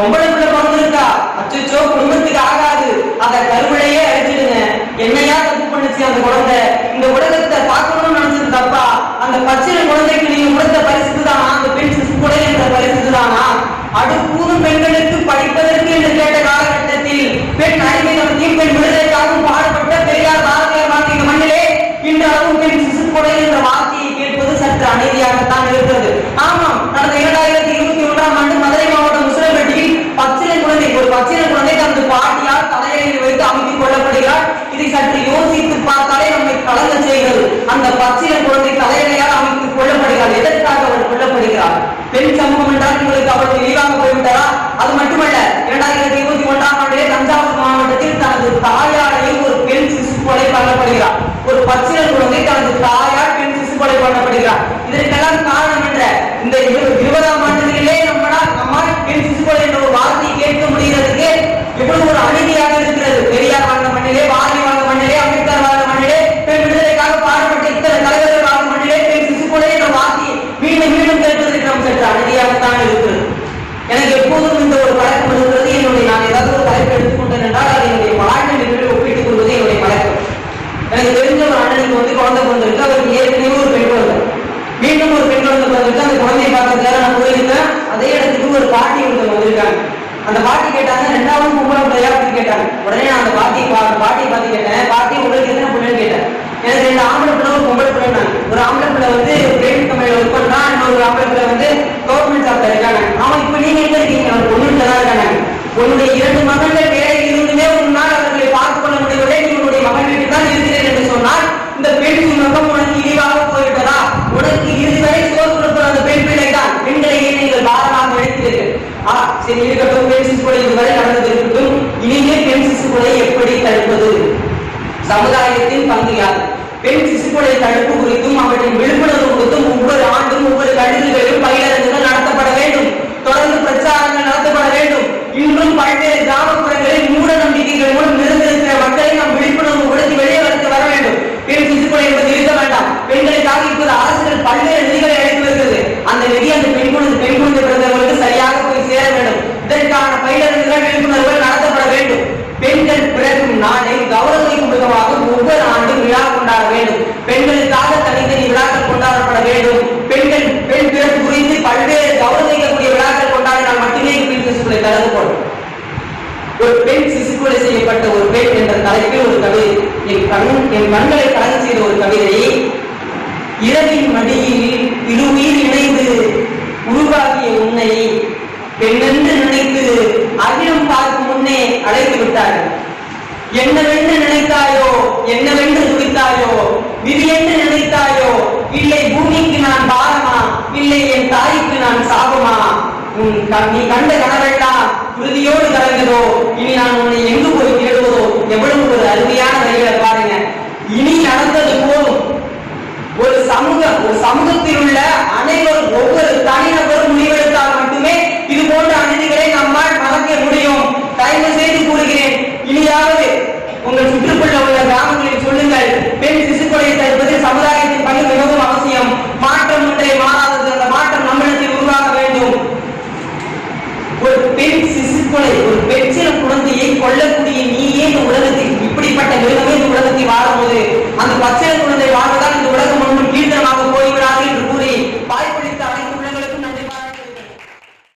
பொம்பளை பிள்ளை பிறந்திருக்கா அச்சோ குடும்பத்துக்கு ஆகாது அது மட்டுமல்ல இரண்டாயிரத்தி இருபத்தி ஒன்றாம் ஆண்டிலே தஞ்சாவூர் மாவட்டத்தில் தனது தாயாரையும் ஒரு பெண் சிசு கொலை பண்ணப்படுகிறார். ஒரு பச்சை கேட் என்ற தலைப்பில் ஒரு கவிதை. என் கண் என் கண்களை கலந்து செய்த ஒரு கவிதையை இரவின் மடியில் இருவுயிர் இணைந்து உருவாகிய உன்னை பெண்ணென்று நினைத்து அகிலம் பார்க்கும் முன்னே அழைத்து விட்டார்கள். என்னவென்று நினைத்தாயோ என்னவென்று துடித்தாயோ விதியென்று நினைத்தாயோ இல்லை பூமிக்கு நான் பாரமா இல்லை என் தாய்க்கு நான் சாபமா உன் நீ கண்ட கனவெல்லாம் உறுதியோடு கலந்ததோ இனி நான் உங்கள் சுற்றுப்புள்ள உள்ள கிராமங்களில் சொல்லுங்கள். பெண் சிசுக்கொலை தடுப்பது சமுதாயத்தின் பங்கு மிகவும்